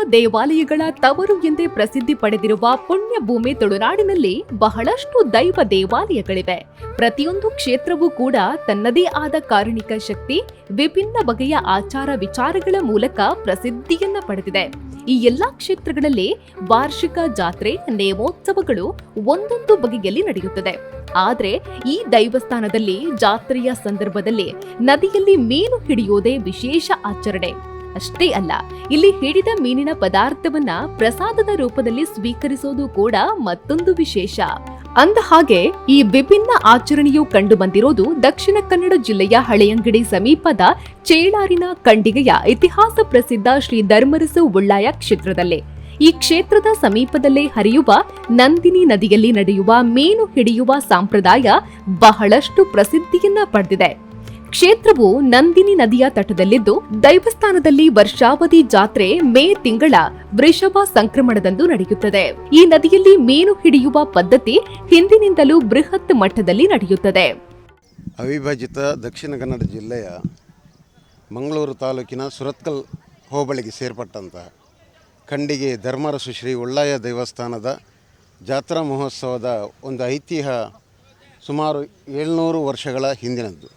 ದೈವ ದೇವಾಲಯಗಳ ತವರು ಎಂದೇ ಪ್ರಸಿದ್ಧಿ ಪಡೆದಿರುವ ಪುಣ್ಯಭೂಮಿ ತುಳುನಾಡಿನಲ್ಲಿ ಬಹಳಷ್ಟು ದೈವ ದೇವಾಲಯಗಳಿವೆ. ಪ್ರತಿಯೊಂದು ಕ್ಷೇತ್ರವೂ ಕೂಡ ತನ್ನದೇ ಆದ ಕಾರುಣಿಕ ಶಕ್ತಿ, ವಿಭಿನ್ನ ಬಗೆಯ ಆಚಾರ ವಿಚಾರಗಳ ಮೂಲಕ ಪ್ರಸಿದ್ಧಿಯನ್ನ ಪಡೆದಿದೆ. ಈ ಎಲ್ಲಾ ಕ್ಷೇತ್ರಗಳಲ್ಲಿ ವಾರ್ಷಿಕ ಜಾತ್ರೆ, ನೇಮೋತ್ಸವಗಳು ಒಂದೊಂದು ಬಗೆಯಲ್ಲಿ ನಡೆಯುತ್ತದೆ. ಆದರೆ ಈ ದೈವಸ್ಥಾನದಲ್ಲಿ ಜಾತ್ರೆಯ ಸಂದರ್ಭದಲ್ಲಿ ನದಿಯಲ್ಲಿ ಮೀನು ಹಿಡಿಯೋದೇ ವಿಶೇಷ ಆಚರಣೆ. ಅಷ್ಟೇ ಅಲ್ಲ, ಇಲ್ಲಿ ಹಿಡಿದ ಮೀನಿನ ಪದಾರ್ಥವನ್ನ ಪ್ರಸಾದದ ರೂಪದಲ್ಲಿ ಸ್ವೀಕರಿಸೋದು ಕೂಡ ಮತ್ತೊಂದು ವಿಶೇಷ. ಅಂದ ಹಾಗೆ, ಈ ವಿಭಿನ್ನ ಆಚರಣೆಯು ಕಂಡು ಬಂದಿರೋದು ದಕ್ಷಿಣ ಕನ್ನಡ ಜಿಲ್ಲೆಯ ಹಳೆಯಂಗಡಿ ಸಮೀಪದ ಚೇಳಾರಿನ ಕಂಡಿಗೆಯ ಇತಿಹಾಸ ಪ್ರಸಿದ್ಧ ಶ್ರೀ ಧರ್ಮರಸು ಉಳ್ಳಾಯ ಕ್ಷೇತ್ರದಲ್ಲಿ. ಈ ಕ್ಷೇತ್ರದ ಸಮೀಪದಲ್ಲೇ ಹರಿಯುವ ನಂದಿನಿ ನದಿಯಲ್ಲಿ ನಡೆಯುವ ಮೀನು ಹಿಡಿಯುವ ಸಂಪ್ರದಾಯ ಬಹಳಷ್ಟು ಪ್ರಸಿದ್ಧಿಯನ್ನ ಪಡೆದಿದೆ. ಕ್ಷೇತ್ರವು ನಂದಿನಿ ನದಿಯ ತಟದಲ್ಲಿದ್ದು, ದೈವಸ್ಥಾನದಲ್ಲಿ ವರ್ಷಾವಧಿ ಜಾತ್ರೆ ಮೇ ತಿಂಗಳ ವೃಷಭ ಸಂಕ್ರಮಣದಂದು ನಡೆಯುತ್ತದೆ. ಈ ನದಿಯಲ್ಲಿ ಮೀನು ಹಿಡಿಯುವ ಪದ್ಧತಿ ಹಿಂದಿನಿಂದಲೂ ಬೃಹತ್ ಮಟ್ಟದಲ್ಲಿ ನಡೆಯುತ್ತದೆ. ಅವಿಭಾಜಿತ ದಕ್ಷಿಣ ಕನ್ನಡ ಜಿಲ್ಲೆಯ ಮಂಗಳೂರು ತಾಲೂಕಿನ ಸುರತ್ಕಲ್ ಹೋಬಳಿಗೆ ಸೇರ್ಪಟ್ಟಂತಹ ಖಂಡಿಗೆ ಧರ್ಮರಸು ಶ್ರೀ ಉಳ್ಳಾಯ ದೇವಸ್ಥಾನದ ಜಾತ್ರಾ ಮಹೋತ್ಸವದ ಒಂದು ಐತಿಹ್ಯ ಸುಮಾರು ಏಳ್ನೂರು ವರ್ಷಗಳ ಹಿಂದಿನದ್ದು.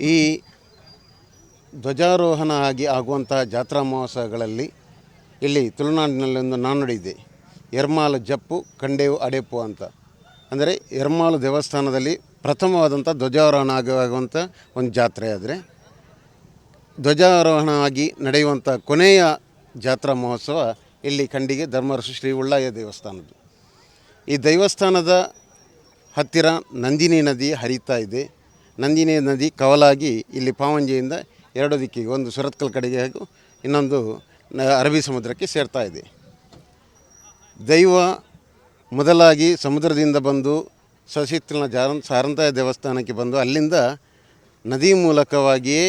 ಈ ಧ್ವಜಾರೋಹಣ ಆಗಿ ಆಗುವಂತಹ ಜಾತ್ರಾ ಮಹೋತ್ಸವಗಳಲ್ಲಿ ಇಲ್ಲಿ ತುಳುನಾಡಿನಲ್ಲಿ ಒಂದು ಇದೆ. ಎರ್ಮಾಲು ಜಪ್ಪು ಕಂಡೇವು ಅಡೆಪು ಅಂತ. ಅಂದರೆ ಎರ್ಮಾಲು ದೇವಸ್ಥಾನದಲ್ಲಿ ಪ್ರಥಮವಾದಂಥ ಧ್ವಜಾರೋಹಣ ಆಗುವಂಥ ಒಂದು ಜಾತ್ರೆ ಆದರೆ ಧ್ವಜಾರೋಹಣ ಆಗಿ ನಡೆಯುವಂಥ ಕೊನೆಯ ಜಾತ್ರಾ ಮಹೋತ್ಸವ ಇಲ್ಲಿ ಖಂಡಿಗೆ ಧರ್ಮರಸು ಶ್ರೀ ಉಳ್ಳಾಯ ದೇವಸ್ಥಾನದ್ದು. ಈ ದೇವಸ್ಥಾನದ ಹತ್ತಿರ ನಂದಿನಿ ನದಿ ಹರಿತಾ ಇದೆ. ನಂದಿನಿ ನದಿ ಕವಲಾಗಿ ಇಲ್ಲಿ ಪಾವಂಜಿಯಿಂದ ಎರಡು ದಿಕ್ಕಿಗೆ, ಒಂದು ಸುರತ್ಕಲ್ ಕಡೆಗೆ ಹಾಗೂ ಇನ್ನೊಂದು ಅರಬ್ಬಿ ಸಮುದ್ರಕ್ಕೆ ಸೇರ್ತಾ ಇದೆ. ದೈವ ಮೊದಲಾಗಿ ಸಮುದ್ರದಿಂದ ಬಂದು ಸಶಿತ್ಲನ ಜಾರ ಸಾರಂತಾಯ ದೇವಸ್ಥಾನಕ್ಕೆ ಬಂದು ಅಲ್ಲಿಂದ ನದಿ ಮೂಲಕವಾಗಿಯೇ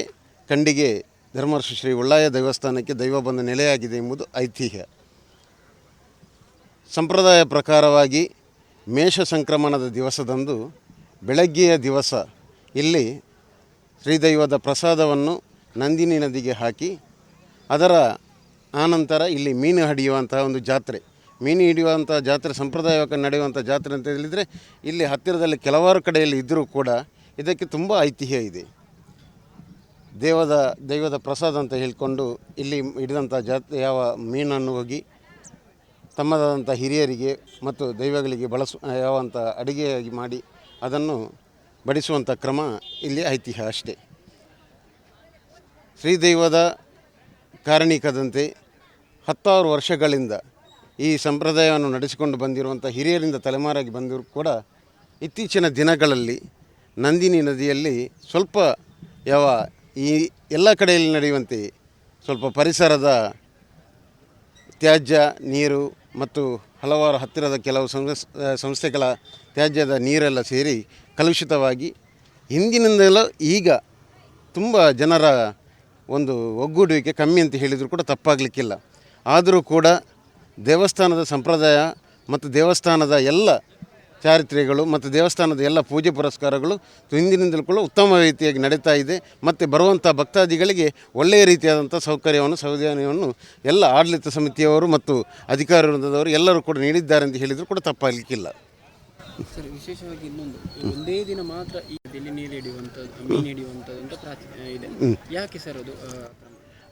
ಕಂಡಿಗೆ ಧರ್ಮರ್ಷಿ ಶ್ರೀ ಉಳ್ಳಾಯ ದೇವಸ್ಥಾನಕ್ಕೆ ದೈವ ಬಂದ ನೆಲೆಯಾಗಿದೆ ಎಂಬುದು ಐತಿಹ್ಯ. ಸಂಪ್ರದಾಯ ಪ್ರಕಾರವಾಗಿ ಮೇಷ ಸಂಕ್ರಮಣದ ದಿವಸದಂದು ಬೆಳಗ್ಗೆಯ ದಿವಸ ಇಲ್ಲಿ ಶ್ರೀದೈವದ ಪ್ರಸಾದವನ್ನು ನಂದಿನಿ ನದಿಗೆ ಹಾಕಿ ಅದರ ಆನಂತರ ಇಲ್ಲಿ ಮೀನು ಹಿಡಿಯುವಂತಹ ಒಂದು ಜಾತ್ರೆ. ಮೀನು ಹಿಡಿಯುವಂಥ ಜಾತ್ರೆ, ಸಂಪ್ರದಾಯವಾಗಿ ನಡೆಯುವಂಥ ಜಾತ್ರೆ ಅಂತ ಹೇಳಿದರೆ ಇಲ್ಲಿ ಹತ್ತಿರದಲ್ಲಿ ಕೆಲವಾರು ಕಡೆಯಲ್ಲಿ ಇದ್ದರೂ ಕೂಡ ಇದಕ್ಕೆ ತುಂಬ ಐತಿಹ್ಯ ಇದೆ. ದೇವದ, ದೈವದ ಪ್ರಸಾದ ಅಂತ ಹೇಳಿಕೊಂಡು ಇಲ್ಲಿ ಹಿಡಿದಂಥ ಜಾತ್ರೆ, ಯಾವ ಮೀನನ್ನು ಹೋಗಿ ತಮ್ಮದಾದಂಥ ಹಿರಿಯರಿಗೆ ಮತ್ತು ದೈವಗಳಿಗೆ ಬಳಸು ಯಾವಂಥ ಅಡುಗೆಯಾಗಿ ಮಾಡಿ ಅದನ್ನು ಬಡಿಸುವಂಥ ಕ್ರಮ ಇಲ್ಲಿ ಐತಿಹ್ಯ ಅಷ್ಟೇ. ಶ್ರೀದೈವದ ಕಾರಣಿಕದಂತೆ ಹತ್ತಾರು ವರ್ಷಗಳಿಂದ ಈ ಸಂಪ್ರದಾಯವನ್ನು ನಡೆಸಿಕೊಂಡು ಬಂದಿರುವಂಥ ಹಿರಿಯರಿಂದ ತಲೆಮಾರಾಗಿ ಬಂದರೂ ಕೂಡ ಇತ್ತೀಚಿನ ದಿನಗಳಲ್ಲಿ ನಂದಿನಿ ನದಿಯಲ್ಲಿ ಸ್ವಲ್ಪ ಯಾವ ಈ ಎಲ್ಲ ಕಡೆಯಲ್ಲಿ ನಡೆಯುವಂತೆ ಸ್ವಲ್ಪ ಪರಿಸರದ ತ್ಯಾಜ್ಯ, ನೀರು ಮತ್ತು ಹಲವಾರು ಹತ್ತಿರದ ಕೆಲವು ಸಂಸ್ ಸಂಸ್ಥೆಗಳ ತ್ಯಾಜ್ಯದ ನೀರೆಲ್ಲ ಸೇರಿ ಕಲುಷಿತವಾಗಿ ಹಿಂದಿನಿಂದಲೂ ಈಗ ತುಂಬ ಜನರ ಒಂದು ಒಗ್ಗೂಡುವಿಕೆ ಕಮ್ಮಿ ಅಂತ ಹೇಳಿದರೂ ಕೂಡ ತಪ್ಪಾಗಲಿಕ್ಕಿಲ್ಲ. ಆದರೂ ಕೂಡ ದೇವಸ್ಥಾನದ ಸಂಪ್ರದಾಯ ಮತ್ತು ದೇವಸ್ಥಾನದ ಎಲ್ಲ ಚಾರಿತ್ರ್ಯಗಳು ಮತ್ತು ದೇವಸ್ಥಾನದ ಎಲ್ಲ ಪೂಜೆ ಪುರಸ್ಕಾರಗಳು ಹಿಂದಿನಿಂದಲೂ ಕೂಡ ಉತ್ತಮ ರೀತಿಯಾಗಿ ನಡೀತಾ ಇದೆ ಮತ್ತು ಬರುವಂಥ ಭಕ್ತಾದಿಗಳಿಗೆ ಒಳ್ಳೆಯ ರೀತಿಯಾದಂಥ ಸೌಕರ್ಯವನ್ನು ಸೌಜನ್ಯವನ್ನು ಎಲ್ಲ ಆಡಳಿತ ಸಮಿತಿಯವರು ಮತ್ತು ಅಧಿಕಾರಿ ವೃಂದದವರು ಎಲ್ಲರೂ ಕೂಡ ನೀಡಿದ್ದಾರೆ ಅಂತ ಹೇಳಿದರೂ ಕೂಡ ತಪ್ಪಾಗಲಿಕ್ಕಿಲ್ಲ. ಸರ್ ವಿಶೇಷವಾಗಿ ಇನ್ನೊಂದು. ಒಂದೇ ದಿನ ಮಾತ್ರ ಈ ಬೆಲೆ ನೀರು ಹಿಡಿಯುವಂಥದ್ದು ಮೀನು ಹಿಡಿಯುವಂಥದ್ದು ಅಂತ ಪ್ರಾಚೀನ ಇದೆ. ಯಾಕೆ ಸರ್ ಅದು?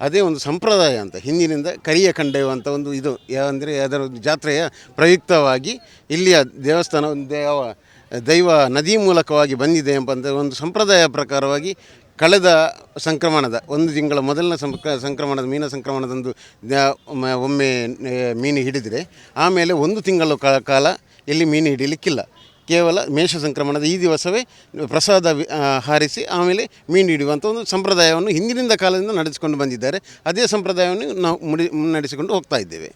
ಅದೇ ಒಂದು ಸಂಪ್ರದಾಯ ಅಂತ, ಹಿಂದಿನಿಂದ ಕರಿಯ ಕಂಡೆಯುವಂಥ ಒಂದು ಇದು. ಅಂದರೆ ಅದರ ಜಾತ್ರೆಯ ಪ್ರಯುಕ್ತವಾಗಿ ಇಲ್ಲಿಯ ದೇವಸ್ಥಾನ ಒಂದು ಯಾವ ದೈವ ನದಿ ಮೂಲಕವಾಗಿ ಬಂದಿದೆ ಎಂಬಂಥ ಒಂದು ಸಂಪ್ರದಾಯ ಪ್ರಕಾರವಾಗಿ ಕಳೆದ ಸಂಕ್ರಮಣದ, ಒಂದು ತಿಂಗಳ ಮೊದಲನೇ ಸಂಕ್ರ ಸಂಕ್ರಮಣದ, ಮೀನ ಸಂಕ್ರಮಣದಂದು ಒಮ್ಮೆ ಮೀನು ಹಿಡಿದರೆ ಆಮೇಲೆ ಒಂದು ತಿಂಗಳು ಕಾಲ ಇಲ್ಲಿ ಮೀನು ಹಿಡಿಲಿಕ್ಕಿಲ್ಲ. ಕೇವಲ ಮೇಷ ಸಂಕ್ರಮಣದ ಈ ದಿವಸವೇ ಪ್ರಸಾದ ಹಾರಿಸಿ ಆಮೇಲೆ ಮೀನು ಹಿಡಿಯುವಂಥ ಒಂದು ಸಂಪ್ರದಾಯವನ್ನು ಹಿಂದಿನಿಂದ ಕಾಲದಿಂದ ನಡೆಸಿಕೊಂಡು ಬಂದಿದ್ದಾರೆ. ಅದೇ ಸಂಪ್ರದಾಯವನ್ನು ನಾವು ಮುಡಿ, ಮುನ್ನಡೆಸಿಕೊಂಡು ಹೋಗ್ತಾ ಇದ್ದೇವೆ.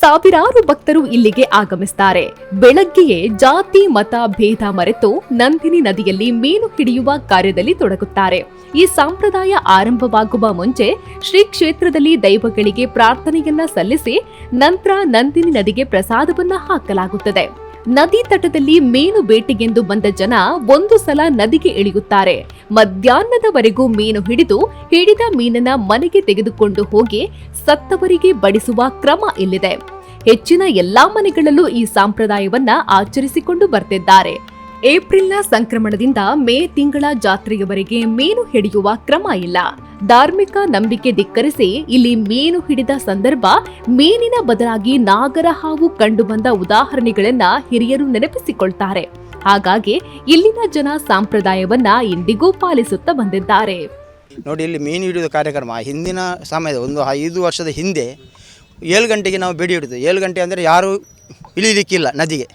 ಸಾವಿರಾರು ಭಕ್ತರು ಇಲ್ಲಿಗೆ ಆಗಮಿಸುತ್ತಾರೆ ಬೆಳಗ್ಗೆಯೇ ಜಾತಿ, ಮತ, ಭೇದ ಮರೆತು ನಂದಿನಿ ನದಿಯಲ್ಲಿ ಮೀನು ಹಿಡಿಯುವ ಕಾರ್ಯದಲ್ಲಿ ತೊಡಗುತ್ತಾರೆ. ಈ ಸಂಪ್ರದಾಯ ಆರಂಭವಾಗುವ ಮುಂಚೆ ಶ್ರೀ ಕ್ಷೇತ್ರದಲ್ಲಿ ದೈವಗಳಿಗೆ ಪ್ರಾರ್ಥನೆಯನ್ನ ಸಲ್ಲಿಸಿ ನಂತರ ನಂದಿನಿ ನದಿಗೆ ಪ್ರಸಾದವನ್ನ ಹಾಕಲಾಗುತ್ತದೆ. ನದಿ ತಟದಲ್ಲಿ ಮೀನು ಬೇಟೆಗೆಂದು ಬಂದ ಜನ ಒಂದು ಸಲ ನದಿಗೆ ಇಳಿಯುತ್ತಾರೆ. ಮಧ್ಯಾಹ್ನದವರೆಗೂ ಮೀನು ಹಿಡಿದು ಹಿಡಿದ ಮೀನನ ಮನೆಗೆ ತೆಗೆದುಕೊಂಡು ಹೋಗಿ ಸತ್ತವರಿಗೆ ಬಡಿಸುವ ಕ್ರಮ ಇಲ್ಲಿದೆ. ಹೆಚ್ಚಿನ ಎಲ್ಲಾ ಮನೆಗಳಲ್ಲೂ ಈ ಸಂಪ್ರದಾಯವನ್ನ ಆಚರಿಸಿಕೊಂಡು ಬರ್ತಿದ್ದಾರೆ. ಏಪ್ರಿಲ್ನ ಸಂಕ್ರಮಣದಿಂದ ಮೇ ತಿಂಗಳ ಜಾತ್ರೆಯವರೆಗೆ ಮೀನು ಹಿಡಿಯುವ ಕ್ರಮ ಇಲ್ಲ. ಧಾರ್ಮಿಕ ನಂಬಿಕೆ ಧಿಕ್ಕರಿಸಿ ಇಲ್ಲಿ ಮೀನು ಹಿಡಿದ ಸಂದರ್ಭ, ಮೀನಿನ ಬದಲಾಗಿ ನಾಗರ ಹಾವು ಕಂಡುಬಂದ ಉದಾಹರಣೆಗಳನ್ನ ಹಿರಿಯರು ನೆನಪಿಸಿಕೊಳ್ತಾರೆ. ಹಾಗಾಗಿ ಇಲ್ಲಿನ ಜನ ಸಂಪ್ರದಾಯವನ್ನ ಇಂದಿಗೂ ಪಾಲಿಸುತ್ತಾ ಬಂದಿದ್ದಾರೆ. ನೋಡಿ, ಇಲ್ಲಿ ಮೀನು ಹಿಡಿಯುವ ಕಾರ್ಯಕ್ರಮ ಹಿಂದಿನ ಸಮಯದ ಒಂದು ಐದು ವರ್ಷದ ಹಿಂದೆ ಏಳು ಗಂಟೆಗೆ ನಾವು ಬೇಡಿ ಹಿಡಿದು, ಏಳು ಗಂಟೆ ಅಂದರೆ ಯಾರೂ ಇಳಿಲಿಕ್ಕಿಲ್ಲ ನದಿಗೆ.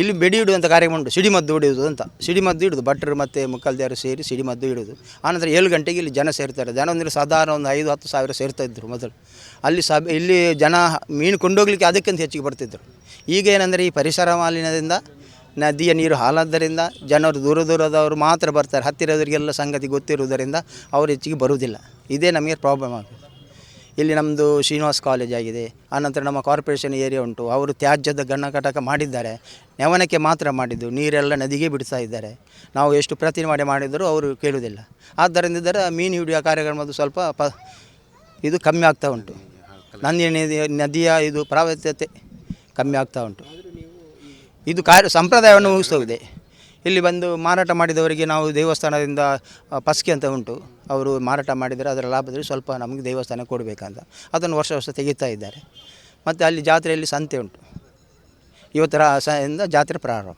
ಇಲ್ಲಿ ಬೆಡಿ ಇಡುವಂಥ ಕಾರ್ಯಕ್ರಮ ಉಂಟು. ಸಿಡಿಮದ್ದು ಹಿಡಿಯುವುದು ಅಂತ. ಸಿಡಿಮದ್ದು ಹಿಡಿದು ಭಟ್ರು ಮತ್ತು ಮುಕ್ಕಲ್ದಿಯರು ಸೇರಿ ಸಿಡಿಮದ್ದು ಇಡುವುದು. ಆನಂತರ ಏಳು ಗಂಟೆಗೆ ಇಲ್ಲಿ ಜನ ಸೇರ್ತಾರೆ. ಜನ ಅಂದರೆ ಸಾಧಾರಣ ಒಂದು ಐದು, ಹತ್ತು ಸಾವಿರ ಸೇರ್ತಾ ಇದ್ದರು ಮೊದಲು. ಅಲ್ಲಿ ಸಭೆ, ಇಲ್ಲಿ ಜನ ಮೀನು ಕೊಂಡೋಗ್ಲಿಕ್ಕೆ ಅದಕ್ಕಿಂತ ಹೆಚ್ಚಿಗೆ ಬರ್ತಿದ್ದರು ಈಗ ಏನಂದರೆ ಈ ಪರಿಸರ ಮಾಲಿನ್ಯದಿಂದ ನದಿಯ ನೀರು ಹಾಲಾದ್ದರಿಂದ ಜನರು ದೂರ ದೂರದವರು ಮಾತ್ರ ಬರ್ತಾರೆ. ಹತ್ತಿರದವರಿಗೆಲ್ಲ ಸಂಗತಿ ಗೊತ್ತಿರುವುದರಿಂದ ಅವರು ಹೆಚ್ಚಿಗೆ ಬರುವುದಿಲ್ಲ. ಇದೇ ನಮಗೆ ಪ್ರಾಬ್ಲಮ್ ಆಗುತ್ತೆ ಇಲ್ಲಿ ನಮ್ಮದು ಶ್ರೀನಿವಾಸ್ ಕಾಲೇಜ್ ಆಗಿದೆ. ಆನಂತರ ನಮ್ಮ ಕಾರ್ಪೊರೇಷನ್ ಏರಿಯಾ ಉಂಟು. ಅವರು ತ್ಯಾಜ್ಯದ ಗಣಕಟಕ ಮಾಡಿದ್ದಾರೆ. ನೆವನಕ್ಕೆ ಮಾತ್ರ ಮಾಡಿದ್ದು. ನೀರೆಲ್ಲ ನದಿಗೆ ಬಿಡಿಸ್ತಾ ಇದ್ದಾರೆ. ನಾವು ಎಷ್ಟು ಪ್ರತಿಮಾಡಿ ಮಾಡಿದರೂ ಅವರು ಕೇಳುವುದಿಲ್ಲ. ಆದ್ದರಿಂದ ಇದರ ಮೀನು ಹಿಡಿಯುವ ಕಾರ್ಯಕ್ರಮದ್ದು ಸ್ವಲ್ಪ ಪ ಇದು ಕಮ್ಮಿ ಆಗ್ತಾ ಉಂಟು. ನಂದಿನಿ ನದಿ, ನದಿಯ ಇದು ಪ್ರಾವತ್ಯತೆ ಕಮ್ಮಿ ಆಗ್ತಾ ಉಂಟು. ಇದು ಕಾರ್ಯ ಸಂಪ್ರದಾಯವನ್ನು ಮುಗಿಸ್ತೋಗಿದೆ ಇಲ್ಲಿ ಬಂದು ಮಾರಾಟ ಮಾಡಿದವರಿಗೆ ನಾವು ದೇವಸ್ಥಾನದಿಂದ ಪಸ್ಕಿ ಅಂತ ಉಂಟು. ಅವರು ಮಾರಾಟ ಮಾಡಿದರೆ ಅದರ ಲಾಭದಲ್ಲಿ ಸ್ವಲ್ಪ ನಮಗೆ ದೇವಸ್ಥಾನ ಕೊಡಬೇಕಂತ. ಅದನ್ನು ವರ್ಷ ವರ್ಷ ತೆಗೀತಾ ಇದ್ದಾರೆ. ಮತ್ತು ಅಲ್ಲಿ ಜಾತ್ರೆಯಲ್ಲಿ ಸಂತೆ ಉಂಟು. ಇವತ್ತರ ಇಂದ ಜಾತ್ರೆ ಪ್ರಾರಂಭ.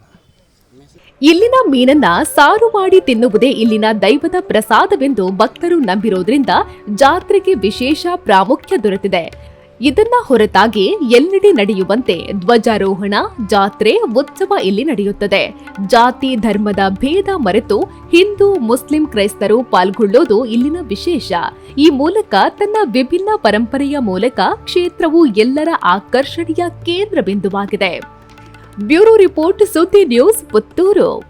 ಇಲ್ಲಿನ ಮೀನನ್ನ ಸಾರು ಮಾಡಿ ತಿನ್ನುವುದೇ ಇಲ್ಲಿನ ದೈವದ ಪ್ರಸಾದವೆಂದು ಭಕ್ತರು ನಂಬಿರೋದ್ರಿಂದ ಜಾತ್ರೆಗೆ ವಿಶೇಷ ಪ್ರಾಮುಖ್ಯ ದೊರೆತಿದೆ. ಇದನ್ನ ಹೊರತಾಗಿ ಎಲ್ಲೆಡೆ ನಡೆಯುವಂತೆ ಧ್ವಜಾರೋಹಣ, ಜಾತ್ರೆ, ಉತ್ಸವ ಇಲ್ಲಿ ನಡೆಯುತ್ತದೆ. ಜಾತಿ, ಧರ್ಮದ ಭೇದ ಮರೆತು ಹಿಂದೂ, ಮುಸ್ಲಿಂ ಕ್ರೈಸ್ತರು ಪಾಲ್ಗೊಳ್ಳೋದು ಇಲ್ಲಿನ ವಿಶೇಷ. ಈ ಮೂಲಕ ತನ್ನ ವಿಭಿನ್ನ ಪರಂಪರೆಯ ಮೂಲಕ ಕ್ಷೇತ್ರವು ಎಲ್ಲರ ಆಕರ್ಷಣೆಯ ಕೇಂದ್ರ ಬಿಂದುವಾಗಿದೆ ಬ್ಯೂರೋ ರಿಪೋರ್ಟ್ ಸುದ್ದಿ ನ್ಯೂಸ್ ಪುತ್ತೂರು.